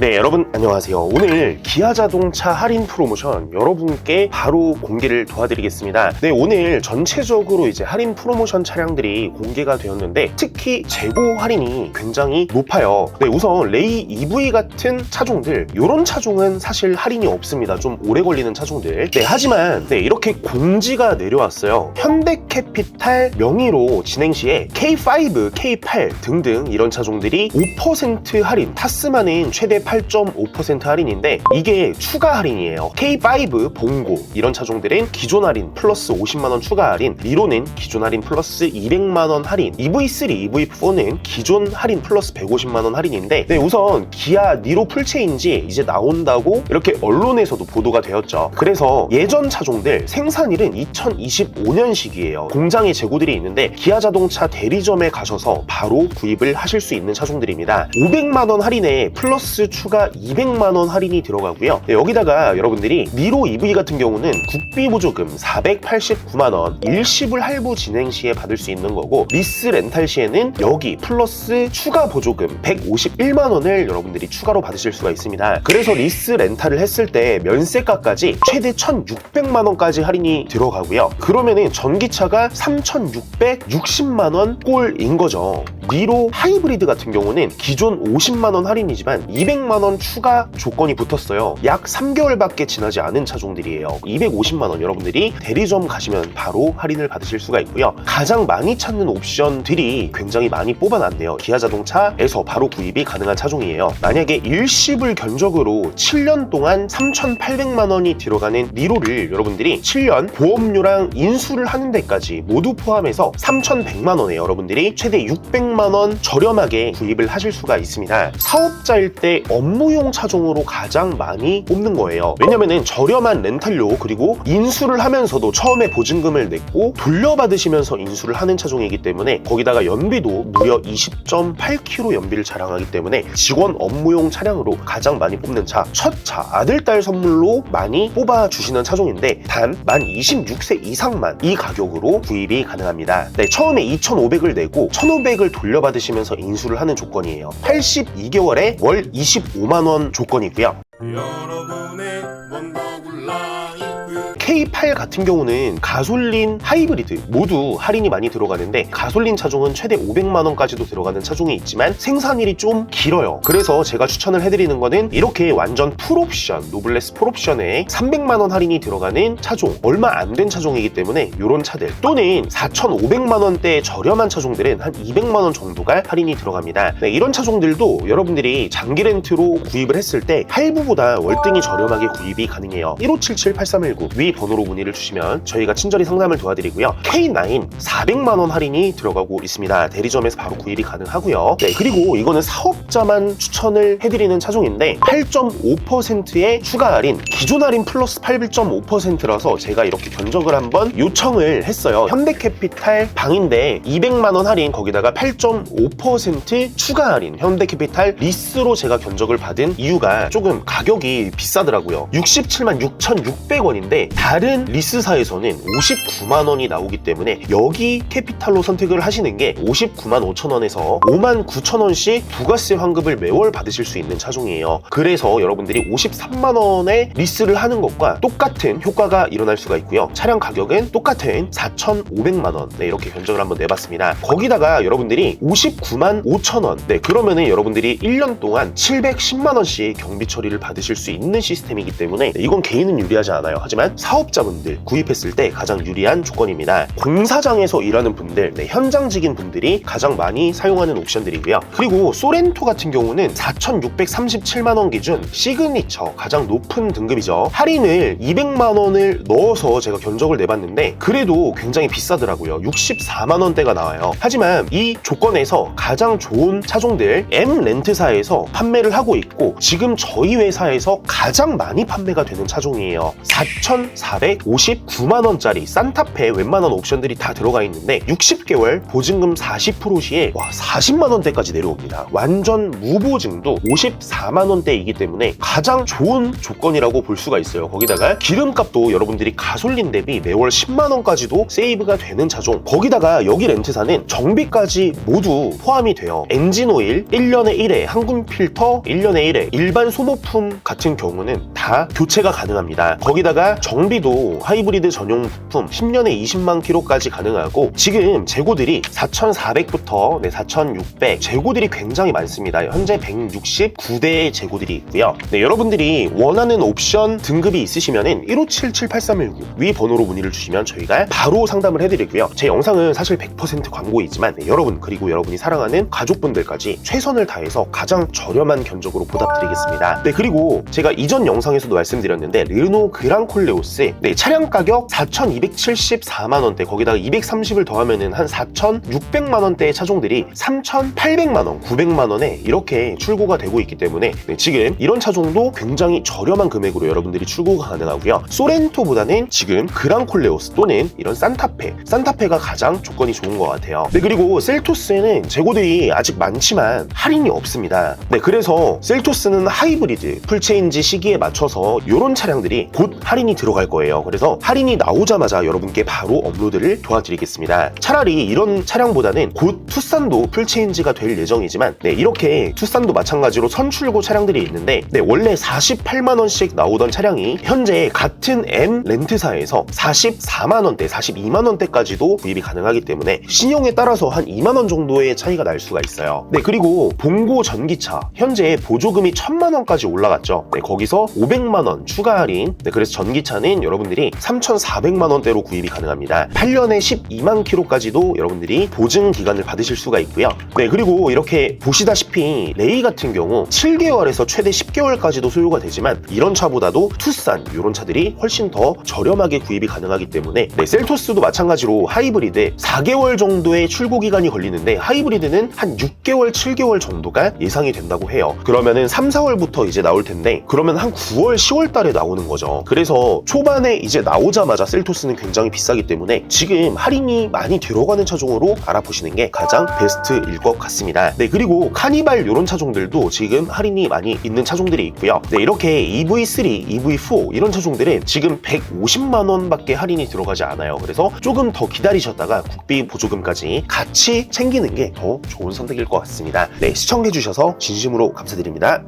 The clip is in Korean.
네, 여러분 안녕하세요. 오늘 기아 자동차 할인 프로모션 여러분께 바로 공개를 도와드리겠습니다. 네, 오늘 전체적으로 이제 할인 프로모션 차량들이 공개가 되었는데 특히 재고 할인이 굉장히 높아요. 네, 우선 레이 EV 같은 차종들 이런 차종은 사실 할인이 없습니다. 좀 오래 걸리는 차종들. 네, 하지만 네, 이렇게 공지가 내려왔어요. 현대캐피탈 명의로 진행 시에 K5, K8 등등 이런 차종들이 5% 할인, 타스만은 최대 8.5% 할인인데 이게 추가 할인이에요. K5, 봉고 이런 차종들은 기존 할인 플러스 50만 원 추가 할인, 리로는 기존 할인 플러스 200만 원 할인, EV3, EV4는 기존 할인 플러스 150만 원 할인인데 네, 우선 기아 니로 풀체인지 이제 나온다고 이렇게 언론에서도 보도가 되었죠. 그래서 예전 차종들 생산일은 2025년식이에요. 공장에 재고들이 있는데 기아 자동차 대리점에 가셔서 바로 구입을 하실 수 있는 차종들입니다. 500만 원 할인에 플러스 추가 200만 원 할인이 들어가고요. 네, 여기다가 여러분들이 니로 EV 같은 경우는 국비 보조금 489만 원 일시불 할부 진행 시에 받을 수 있는 거고 리스 렌탈 시에는 여기 플러스 추가 보조금 151만 원을 여러분들이 추가로 받으실 수가 있습니다. 그래서 리스 렌탈을 했을 때 면세가까지 최대 1,600만 원까지 할인이 들어가고요. 그러면은 전기차가 3,660만 원 꼴인 거죠. 니로 하이브리드 같은 경우는 기존 50만원 할인이지만 200만원 추가 조건이 붙었어요. 약 3개월밖에 지나지 않은 차종들이에요. 250만원 여러분들이 대리점 가시면 바로 할인을 받으실 수가 있고요. 가장 많이 찾는 옵션들이 굉장히 많이 뽑아놨네요. 기아 자동차에서 바로 구입이 가능한 차종이에요. 만약에 일시불 견적으로 7년 동안 3,800만원이 들어가는 니로를 여러분들이 7년 보험료랑 인수를 하는 데까지 모두 포함해서 3,100만원에 여러분들이 최대 600만원 저렴하게 구입을 하실 수가 있습니다. 사업자일 때 업무용 차종으로 가장 많이 뽑는 거예요. 왜냐면은 저렴한 렌탈료 그리고 인수를 하면서도 처음에 보증금을 냈고 돌려받으시면서 인수를 하는 차종이기 때문에 거기다가 연비도 무려 20.8km 연비를 자랑하기 때문에 직원 업무용 차량으로 가장 많이 뽑는 차, 첫 차, 아들 딸 선물로 많이 뽑아주시는 차종인데 단 만 26세 이상만 이 가격으로 구입이 가능합니다. 네, 처음에 2,500을 내고 1,500을 돌려 받으시면서 인수를 하는 조건이에요. 82개월에 월 25만 원 조건이고요. 여러분의 원더굴 라이프 K8 같은 경우는 가솔린 하이브리드 모두 할인이 많이 들어가는데 가솔린 차종은 최대 500만 원까지도 들어가는 차종이 있지만 생산일이 좀 길어요. 그래서 제가 추천을 해드리는 거는 이렇게 완전 풀옵션 노블레스 풀옵션에 300만 원 할인이 들어가는 차종 얼마 안 된 차종이기 때문에 이런 차들 또는 4,500만 원대 저렴한 차종들은 한 200만 원 정도가 할인이 들어갑니다. 네, 이런 차종들도 여러분들이 장기 렌트로 구입을 했을 때 할부보다 월등히 저렴하게 구입이 가능해요. 1577-8319 위 번호로 문의를 주시면 저희가 친절히 상담을 도와드리고요. K9 400만 원 할인이 들어가고 있습니다. 대리점에서 바로 구입이 가능하고요. 네, 그리고 이거는 사업자만 추천을 해드리는 차종인데 8.5%의 추가 할인, 기존 할인 플러스 8.5%라서 제가 이렇게 견적을 한번 요청을 했어요. 현대캐피탈 방인데 200만 원 할인 거기다가 8.5% 추가 할인 현대캐피탈 리스로 제가 견적을 받은 이유가 조금 가격이 비싸더라고요. 67만 6,600원인데 다른 리스사에서는 59만 원이 나오기 때문에 여기 캐피탈로 선택을 하시는 게 59만 5천 원에서 5만 9천 원씩 부가세 환급을 매월 받으실 수 있는 차종이에요. 그래서 여러분들이 53만 원의 리스를 하는 것과 똑같은 효과가 일어날 수가 있고요. 차량 가격은 똑같은 4,500만 원. 네, 이렇게 견적을 한번 내봤습니다. 거기다가 여러분들이 59만 5천 원. 네, 그러면은 여러분들이 1년 동안 710만 원씩 경비 처리를 받으실 수 있는 시스템이기 때문에 네, 이건 개인은 유리하지 않아요. 하지만 사업 자분들 구입했을 때 가장 유리한 조건입니다. 공사장에서 일하는 분들, 네, 현장직인 분들이 가장 많이 사용하는 옵션들이고요. 그리고 소렌토 같은 경우는 4,637만 원 기준 시그니처 가장 높은 등급이죠. 할인을 200만 원을 넣어서 제가 견적을 내봤는데 그래도 굉장히 비싸더라고요. 64만 원대가 나와요. 하지만 이 조건에서 가장 좋은 차종들 M 렌트사에서 판매를 하고 있고 지금 저희 회사에서 가장 많이 판매가 되는 차종이에요. 459만원짜리 산타페 웬만한 옵션들이 다 들어가 있는데 60개월 보증금 40% 시에 와 40만원대까지 내려옵니다. 완전 무보증도 54만원대이기 때문에 가장 좋은 조건이라고 볼 수가 있어요. 거기다가 기름값도 여러분들이 가솔린 대비 매월 10만원까지도 세이브가 되는 차종 거기다가 여기 렌트사는 정비까지 모두 포함이 돼요. 엔진 오일 1년에 1회, 항균 필터 1년에 1회, 일반 소모품 같은 경우는 다 교체가 가능합니다. 거기다가 정비 도 하이브리드 전용 부품 10년에 20만 킬로까지 가능하고 지금 재고들이 4,400부터 네, 4,600 재고들이 굉장히 많습니다. 현재 169대의 재고들이 있고요. 네, 여러분들이 원하는 옵션 등급이 있으시면은 15778319 위 번호로 문의를 주시면 저희가 바로 상담을 해드리고요. 제 영상은 사실 100% 광고이지만 네, 여러분 그리고 여러분이 사랑하는 가족분들까지 최선을 다해서 가장 저렴한 견적으로 보답드리겠습니다. 네 그리고 제가 이전 영상에서도 말씀드렸는데 르노 그랑콜레오스 네, 차량 가격 4,274만 원대 거기다가 230을 더하면은 한 4,600만 원대의 차종들이 3,800만 원, 900만 원에 이렇게 출고가 되고 있기 때문에 네, 지금 이런 차종도 굉장히 저렴한 금액으로 여러분들이 출고가 가능하고요. 소렌토보다는 지금 그랑콜레오스 또는 이런 산타페, 산타페가 가장 조건이 좋은 것 같아요. 네 그리고 셀토스에는 재고들이 아직 많지만 할인이 없습니다. 네 그래서 셀토스는 하이브리드 풀체인지 시기에 맞춰서 이런 차량들이 곧 할인이 들어갈 거예요. 그래서 할인이 나오자마자 여러분께 바로 업로드를 도와드리겠습니다. 차라리 이런 차량보다는 곧 투싼도 풀체인지가 될 예정이지만 네, 이렇게 투싼도 마찬가지로 선출고 차량들이 있는데 네, 원래 48만 원씩 나오던 차량이 현재 같은 M 렌트사에서 44만 원대, 42만 원대까지도 구입이 가능하기 때문에 신용에 따라서 한 2만 원 정도의 차이가 날 수가 있어요. 네, 그리고 봉고 전기차 현재 보조금이 1천만 원까지 올라갔죠. 네, 거기서 500만 원 추가 할인. 네, 그래서 전기차는 여러분들이 3,400만 원대로 구입이 가능합니다. 8년에 12만 킬로까지도 여러분들이 보증 기간을 받으실 수가 있고요. 네, 그리고 이렇게 보시다시피 레이 같은 경우 7개월에서 최대 10개월까지도 소요가 되지만 이런 차보다도 투싼 이런 차들이 훨씬 더 저렴하게 구입이 가능하기 때문에 네, 셀토스도 마찬가지로 하이브리드 4개월 정도의 출고 기간이 걸리는데 하이브리드는 한 6개월, 7개월 정도가 예상이 된다고 해요. 그러면은 3, 4월부터 이제 나올 텐데 그러면 한 9월, 10월 달에 나오는 거죠. 그래서 초반에 이제 나오자마자 셀토스는 굉장히 비싸기 때문에 지금 할인이 많이 들어가는 차종으로 알아보시는 게 가장 베스트일 것 같습니다. 네, 그리고 카니발 이런 차종들도 지금 할인이 많이 있는 차종들이 있고요. 네, 이렇게 EV3, EV4 이런 차종들은 지금 150만 원밖에 할인이 들어가지 않아요. 그래서 조금 더 기다리셨다가 국비 보조금까지 같이 챙기는 게 더 좋은 선택일 것 같습니다. 네, 시청해주셔서 진심으로 감사드립니다.